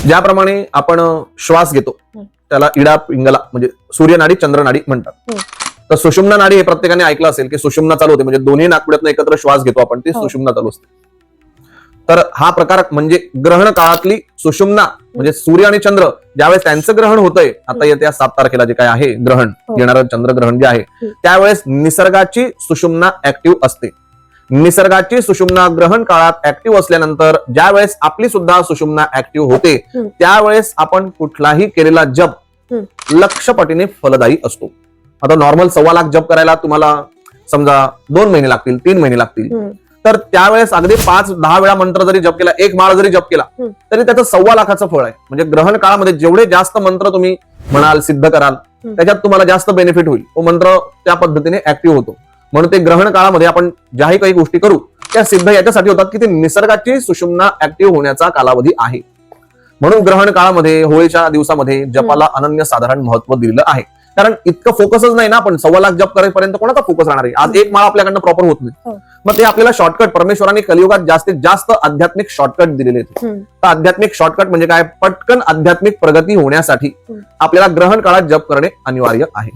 ज्याप्रमाणे आपण श्वास घेतो. त्याला इडा पिंगला म्हणजे सूर्यनाडी चंद्रनाडी म्हणतात हं. तर सुषुम्ना नाडी हे प्रत्येकाने ऐकलं असेल की सुषुम्ना चालू होते म्हणजे दोन्ही नाकपुड्यातनं एकत्र श्वास घेतो आपण ती हो. सुषुम्ना चालू असते तर हा प्रकार म्हणजे ग्रहण काळातली सुषुम्ना म्हणजे सूर्य आणि चंद्र ज्यावेळेस त्यांचं ग्रहण होतंय आता येत्या सात तारखेला जे काय आहे ग्रहण हो. येणारं चंद्रग्रहण जे आहे. त्यावेळेस निसर्गाची सुषुम्ना ऍक्टिव्ह असते निसर्गाची सुषुम्ना ग्रहण काळात ऍक्टिव्ह असल्यानंतर ज्यावेळेस आपली सुद्धा सुषुम्ना ऍक्टिव्ह होते. त्यावेळेस आपण कुठलाही केलेला जप. लक्षपटीने फलदायी असतो आता नॉर्मल सव्वा लाख जप करायला तुम्हाला समजा दोन महिने लागतील तीन महिने लागतील. तर त्यावेळेस अगदी पाच दहा वेळा मंत्र जरी जप केला एक माळ जरी जप केला. तरी त्याचं सव्वा लाखाचं फळ आहे म्हणजे ग्रहण काळामध्ये जेवढे जास्त मंत्र तुम्ही म्हणाल सिद्ध कराल. त्याच्यात तुम्हाला जास्त बेनिफिट होईल तो मंत्र त्या पद्धतीने ऍक्टिव्ह होतो म्हणून ते ग्रहण काळामध्ये आपण ज्याही काही गोष्टी करू त्या सिद्ध याच्यासाठी होतात की ते निसर्गाची सुषुम्ना ऍक्टिव्ह होण्याचा कालावधी आहे. म्हणून ग्रहण काळामध्ये होळीच्या दिवसामध्ये जपाला अनन्यसाधारण महत्त्व दिलेलं आहे. कारण इतकं फोकसच नाही ना आपण सव्वा लाख जप करेपर्यंत कोणाचा फोकस राहणार आहे? आज एक माळ आपल्याकडनं प्रॉपर होत नाही. हो. मग ते आपल्याला शॉर्टकट परमेश्वरांनी कलियुगात जास्तीत जास्त आध्यात्मिक शॉर्टकट दिलेले. तर आध्यात्मिक शॉर्टकट म्हणजे काय? पटकन आध्यात्मिक प्रगती होण्यासाठी. आपल्याला ग्रहण काळात जप करणे अनिवार्य आहे.